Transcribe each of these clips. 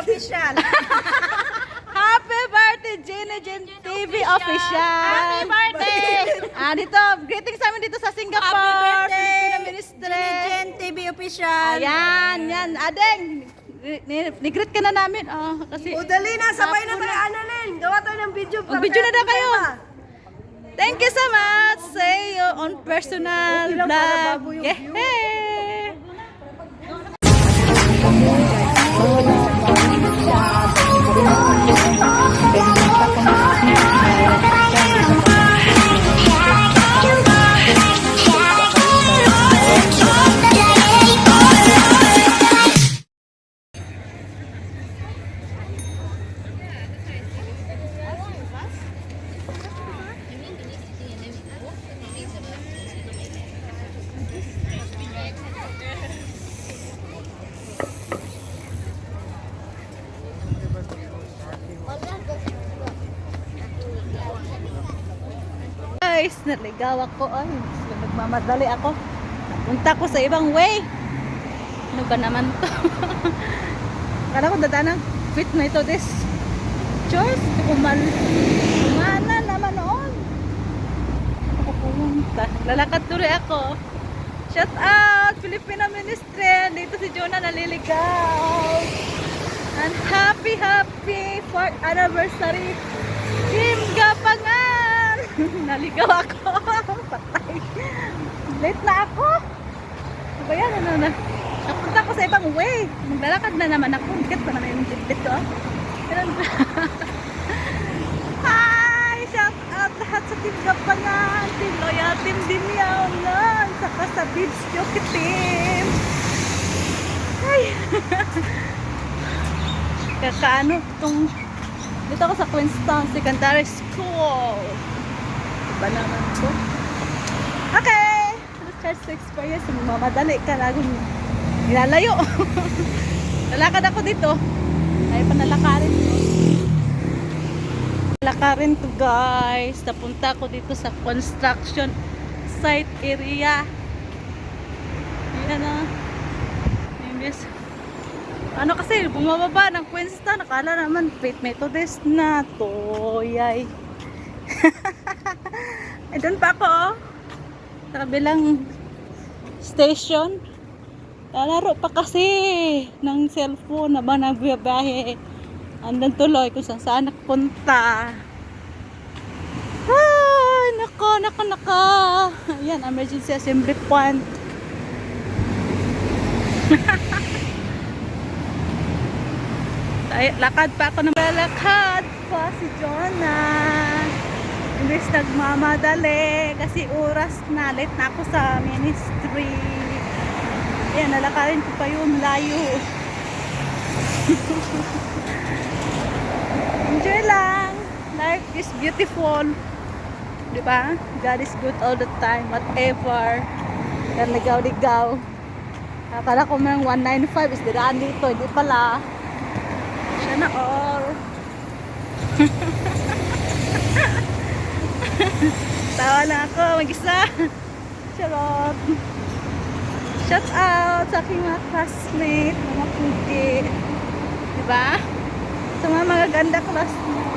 official. Happy birthday, Jenny Jen TV official. Happy birthday! Ah, dito, greetings sa amin dito sa Singapore. Happy birthday! Filipino Ministry. Jen TV official. Ayan, yan. Adeng, ni- ni- ni-greet ka na namin. Oh, kasi, O dali na, sabay na tayo, Annalyn. Gawa tayo ng video. Mag-video na daw kayo. thank you so much. Say you on personal para vlog. Yeah. Guys, naligaw ako. Ay, nagmamadali ako. Punta ko sa ibang way. Ano ba naman to? Kala ko dadaan fit na ito this. Choice, kumal. Kumana naman noon. Ako pumunta. Lalakad tuloy ako. Shout out! Filipino Ministry! Dito si Jonah naliligaw. And happy, happy 4th anniversary Gapangan! Naligaw ako. Patay. Late na ako. Ano ba yan? Ano na? Napunta ko sa ibang way. Maglalakad na naman ako. Bakit pa naman yung bitbit ko? Ba? Hi! Shout out lahat sa Team Gapangan, Team Loyal, Team Dimyaonan, saka sa Bibs Jockey Team. Ay! Kakaano itong dito ako sa Queenstown Secondary School. Iba naman to. Okay! Recharge to experience. Mamadali ka lagong nilalayo. Lalakad ako dito. Ay, panalakarin ko. Lakarin to guys. Napunta ako dito sa construction site area. Yan na. Imbes. Ano kasi, bumababa ng Queenstown. Nakala naman, Faith Methodist na to. Eh, doon pa ako, oh. Sa kabilang station. Lalaro pa kasi ng cellphone na ba nagbiyabahe. Andan tuloy kung saan saan nakapunta. Ay, nako, nako, nako. Ayan, emergency assembly point. Ay, lakad pa ako ng lakad pa si Jonah. Imbes nagmamadali kasi oras na. Late na ako sa ministry. Ayan, nalakarin ko pa yung layo. Enjoy lang. Life is beautiful. Di ba? God is good all the time. Whatever. Yan, ligaw-ligaw. Akala ko mang 195 is diraan dito. Hindi pala. Siya na all. Tawa na ako. Mag-isa. Charot. Shout out sa aking mga classmate, mga pugi. Diba? Sa mga magaganda classmate.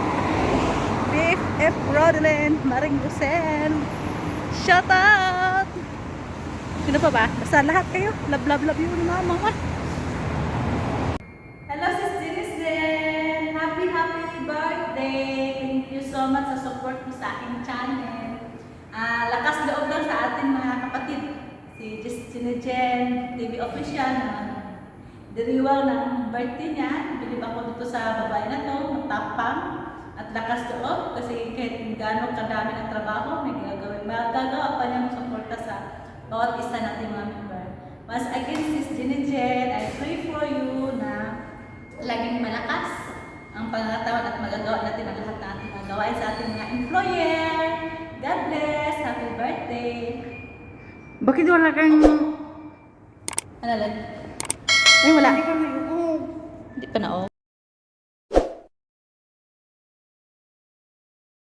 BFF Rodelyn, Maring Rosel. Shout out! Sino pa ba? Basta lahat kayo. Love, love, love you ni mama. Much sa support mo sa aking channel. Ah, lakas loob lang sa ating mga kapatid. Si Justin Jen, TV official naman. Diriwang ng birthday niya. Bilib ako dito sa babae na to, matapang at lakas loob kasi kahit gaano kadami ng trabaho, may gagawin. Magagawa pa niyang suporta sa bawat isa nating mga member. Once again, Sis Jenny Jen, I pray for you na laging malakas Bakit wala kang... Ano lang? Ay, wala. Hindi pa na, oh.